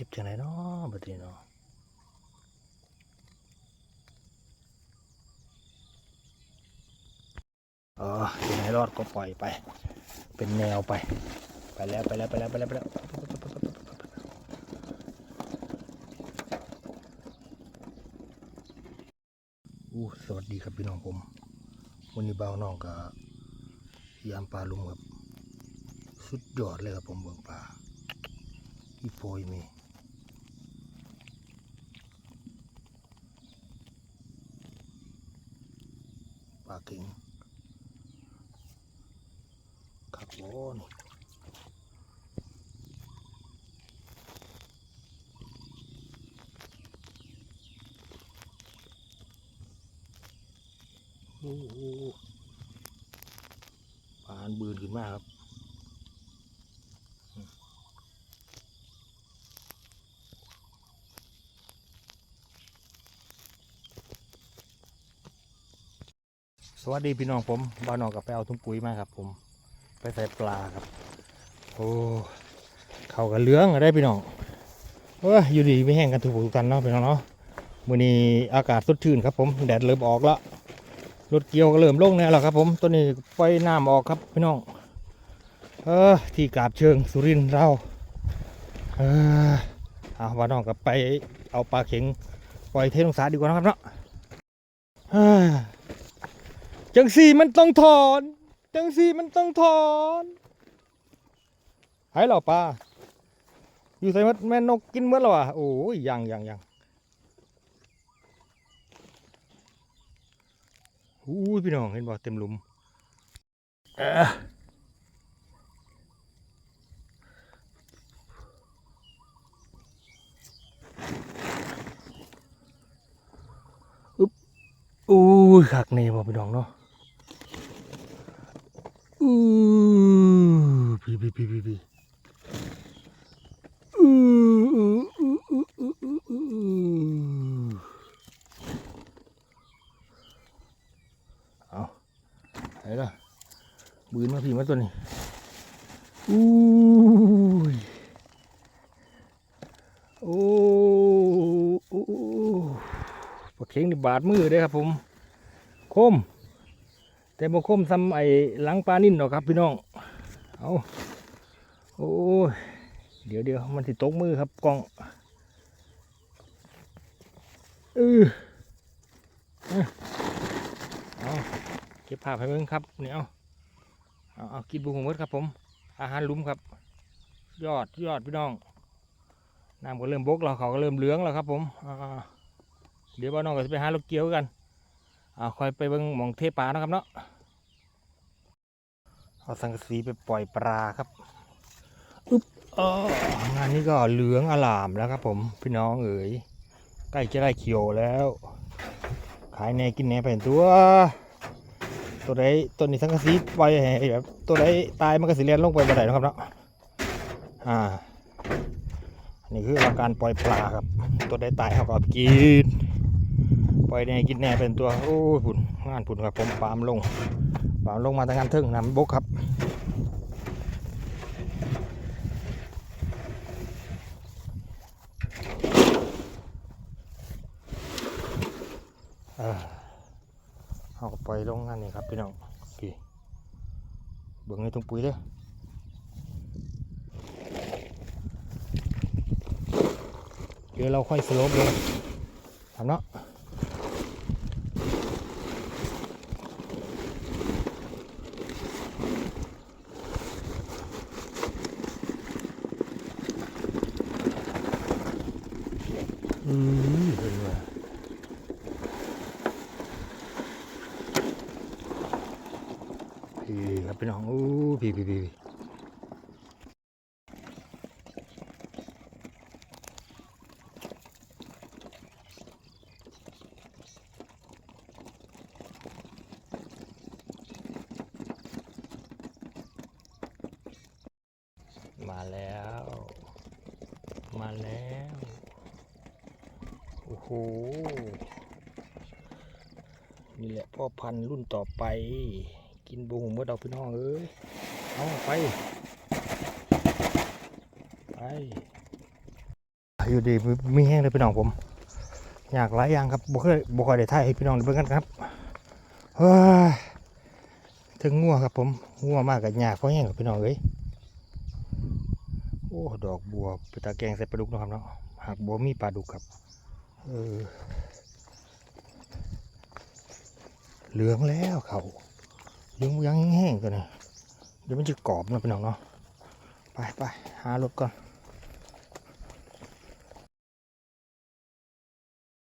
จ็บจังไหนเนาะบัดนี้เนาะเออยังไงรอดก็ปล่อยไป เป็นแนวไป ไปแล้วไปแล้วไปแล้วไปแล้วไปแล้วอู้สวัสดีครับพี่น้องผมวันนี้เบาวน้องกับยามปลาลุงครับ สุดยอดเลยครับผมเบิ่งปลาอีโพยมีปลา เก่งครับโอ้นี่โอ้โหปลาอันบืนขึ้นมากครับ วัสดีพี่น้องผมบ้านนองกับไปเอาถุงปุ๋ยมาครับ ผม ไปใส่ปลาครับ โอ้เขากันเลื้องได้พี่น้องเอ้ยอยู่ดีไม่แห้งกันถูกทุกกันเนาะพี่น้องเนาะมื้อนี้อากาศสดชื่นครับ ผมแดดเริ่มออกแล้วรถเกี่ยวก็เริ่มลงแล้วล่ะครับ ผมตัวนี้ปล่อยน้ำออกครับพี่น้องเออที่กาบเชิงสุรินทร์เราเออเอาบ้านนองกับไปเอาปลาเข็งปล่อยเทลงสาดีกว่านะครับเนาะ จังสี่มันต้องถอน จังสี่มันต้องถอนหายหรอป้าอยู่ใส่มแม่นกกินเมื่อหรอวะโอ้ยยังยังยังอู้ยพี่น้องเห็นบ่เต็มหลุมเอ้ออึ๊บอู้ยขักนี่บ่พี่น้องเนาะ พี่พี่พี่พี่พี่อู้อู้อู้อู้อู้อู้อู้เอาไหนล่ะบืนมาพี่มาตัวนี้อู้ยโอ้โอ้ปลาเข็งนี่บาดมือเด้อครับผม คม แต่บคมซ้ำไอ้หลังปลานิ่นหรอกครับพี่น้อง เอาโอ้ยเดี๋ยวเดี๋ยวมันสิตกมือครับกล้องเออเอาเอาเก็บภาพให้เบิ่งครับเนี่ยเอาเอาเอากินบุกหมดครับผม อาหารลุมครับ ยอดยอดพี่น้องน้ำก็เริ่มบกแล้วเขาก็เริ่มเหลืองแล้วครับผมเดี๋ยวบ้านน้องก็จะไปหาลูกเกี้ยวกัน เอาคอยไปเบิ่งมองเทปลานะครับเนาะเอาสังกะสีไปปล่อยปลาครับอุ๊บเอองานนี้ก็เหลืองอลามแล้วครับผมพี่น้องเอ๋ยใกล้จะได้เขียวแล้ว ขายแน่กินแน่เป็นตัว ตัวใดตัวนี้สังกะสีปล่อยแบบตัวใดตายมันก็สิเลียนลงไปบ่ได้นะครับเนาะอ่านนี้คือการปล่อยปลาครับ ตัวใดตายเขาก็กิน ปล่อยแน่กินแน่เป็นตัวโอ้ผุนงานผุนครับผมปามลงปามลงมาทางงานเทิงน้ำบกครับเอาก็ปล่อยลงงานนี่ครับพี่น้องพี่เบิ่งในตรงปุ๋ยเด้อเดี๋ยวเราค่อยสโลปเลยทำเนาะ อืมเป็นไงพี่ครับพี่น้องอู้พี่พี่พี่มาแล้ว มาแล้ว หนี่แหละพ่อพันธุ์รุ่นต่อไป กินบูหูเมื่อดอกพี่น้องเอ้ยเอาไป ไปอยู่ดีมีมีแห้งเลยพี่น้องผม อยากหลายอย่างครับบ่เคยบ่ค่อยได้ถ่ายให้พี่น้องได้เบิ่งกันครับเฮ้ยถึงงัวครับผมงัวมากกับยากเพราะแห้งครับพี่น้องเอ้ยโอ้ดอกบัวไปตาแกงใส่ปลาดุกนะครับเนาะหากบัวมีปลาดุกครับ เหลืองแล้วเขาเหลืองยังแห้งกันนะเดี๋ยวมันจะกรอบนะพี่น้องเนาะไปไปหารถก่อน